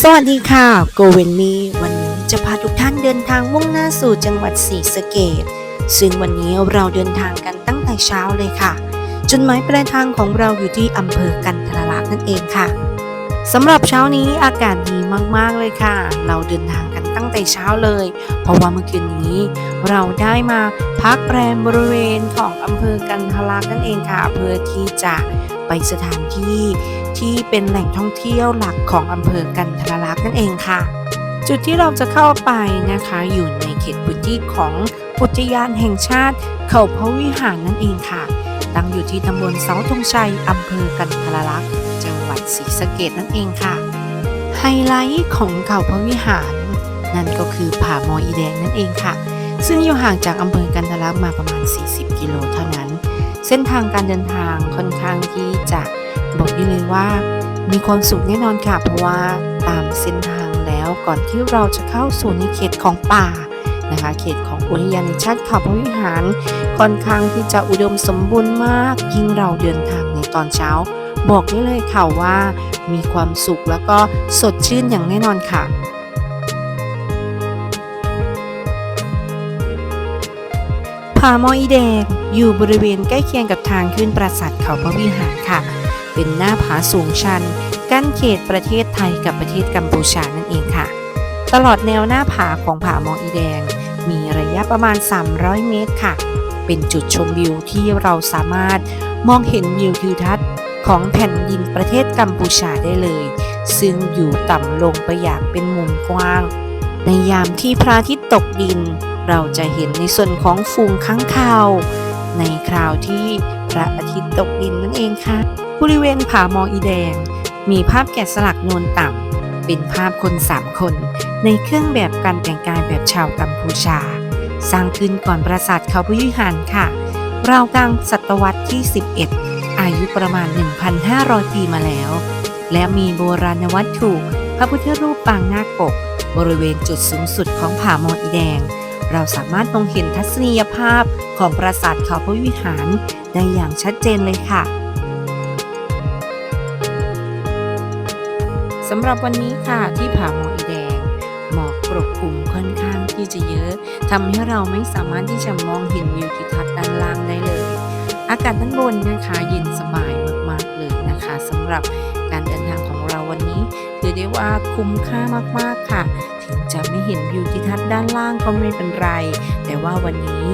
สวัสดีค่ะโกเวนนี่วันนี้จะพาทุกท่านเดินทางมุ่งหน้าสู่จังหวัดศรีสะเกดซึ่งวันนี้เราเดินทางกันตั้งแต่เช้าเลยค่ะจุดหมายปลายทางของเราอยู่ที่อำเภอกันทรลักษณ์นั่นเองค่ะสำหรับเช้านี้อากาศดีมากๆเลยค่ะ เราเดินทางกันตั้งแต่เช้าเลย เพราะว่าเมื่อคืนนี้ เราได้มาพักแรมบริเวณของอำเภอกันทรลักษณ์นั่นเองค่ะเพื่อที่จะไปสถานที่ ที่เป็นแหล่งท่องเที่ยวหลักของอำเภอกันทรลักษณ์นั่นเองค่ะ จุดที่เราจะเข้าไปนะคะอยู่ในเขตพื้นที่ของอุทยานแห่งชาติ เขาพระวิหารนั่นเองค่ะ ตั้งอยู่ที่ตำบลเสาธงชัยอำเภอกันทรลักษณ์จังหวัดศรีสะเกดนั่นเองค่ะ ไฮไลท์ของเขาพระวิหาร นั่นก็คือผาหมออีแดงนั่นเองค่ะ ซึ่งอยู่ห่างจากอำเภอกันทรลักษณ์มาประมาณ 40 กิโลเท่านั้น เส้นทางการเดินทางค่อนข้างที่จะ บอกได้เลยว่า มีความสุขแน่นอนค่ะ เพราะว่าตามเส้นทางแล้วก่อนที่เราจะเข้าสู่ในเขตของป่านะคะ เขตของอุทยานแห่งชาติเขาพระวิหาร ค่อนข้างที่จะอุดมสมบูรณ์มาก ยิ่งเราเดินทางในตอนเช้า บอกได้เลยค่ะว่า มีความสุขแล้วก็สดชื่นอย่างแน่นอนค่ะผาหมออีแดงอยู่บริเวณใกล้เคียงกับทางขึ้นปราสาทเขาพระวิหารค่ะ เป็นหน้าผาสูงชัน กั้นเขตประเทศไทยกับประเทศกัมพูชานั่นเองค่ะ ตลอดแนวหน้าผาของผาหมออีแดง มีระยะประมาณ 300 เมตรค่ะ เป็นจุดชมวิวที่เราสามารถมองเห็นวิวทิวทัศน์ของแผ่นดินประเทศกัมพูชาได้เลย ซึ่งอยู่ต่ำลงไปอย่างเป็นมุมกว้าง ในยามที่พระอาทิตย์ตกดิน เราจะเห็นในส่วนของฝูงค้างคาว ในคราวที่พระอาทิตย์ตกดินนั่นเองค่ะ บริเวณผามออีแดง มีภาพแกะสลักโนนต่ำ เป็นภาพคนสามคน ในเครื่องแบบการแต่งกายแบบชาวกัมพูชา สร้างขึ้นก่อนปราสาทเขาพระวิหารค่ะ ราวกลางศตวรรษที่ 11 อายุประมาณ 1,500 ปีมาแล้ว และมีโบราณวัตถุพระพุทธรูปปางนาคปก บริเวณจุดสูงสุดของผามออีแดง เราสามารถมองเห็นทัศนียภาพของปราสาทเขาพระวิหารได้อย่างชัดเจนเลยค่ะ สำหรับวันนี้ค่ะที่ผาหมออีแดง หมอกปกคลุมค่อนข้างที่จะเยอะทำให้เราไม่สามารถที่จะมองเห็นวิวทิวทัศน์ด้านล่างได้เลย อากาศด้านบนนะคะเย็นสบายมากๆเลยนะคะสำหรับการเดินทางของเราวันนี้ ถือได้ว่าคุ้มค่ามากๆค่ะ ถึงจะไม่เห็นวิวทิวทัศน์ด้านล่างก็ไม่เป็นไร แต่ว่าวันนี้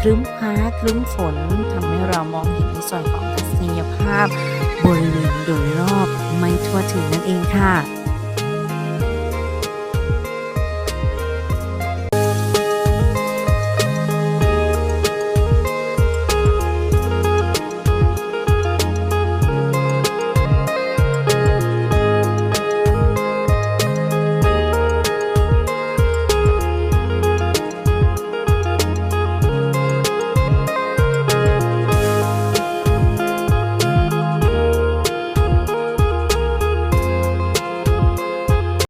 ครึ้มฟ้าครึ้มฝนทำให้เรามองเห็นในส่วนของทัศนียภาพบริเวณโดยรอบ ทั่วถึงนั่นเองค่ะ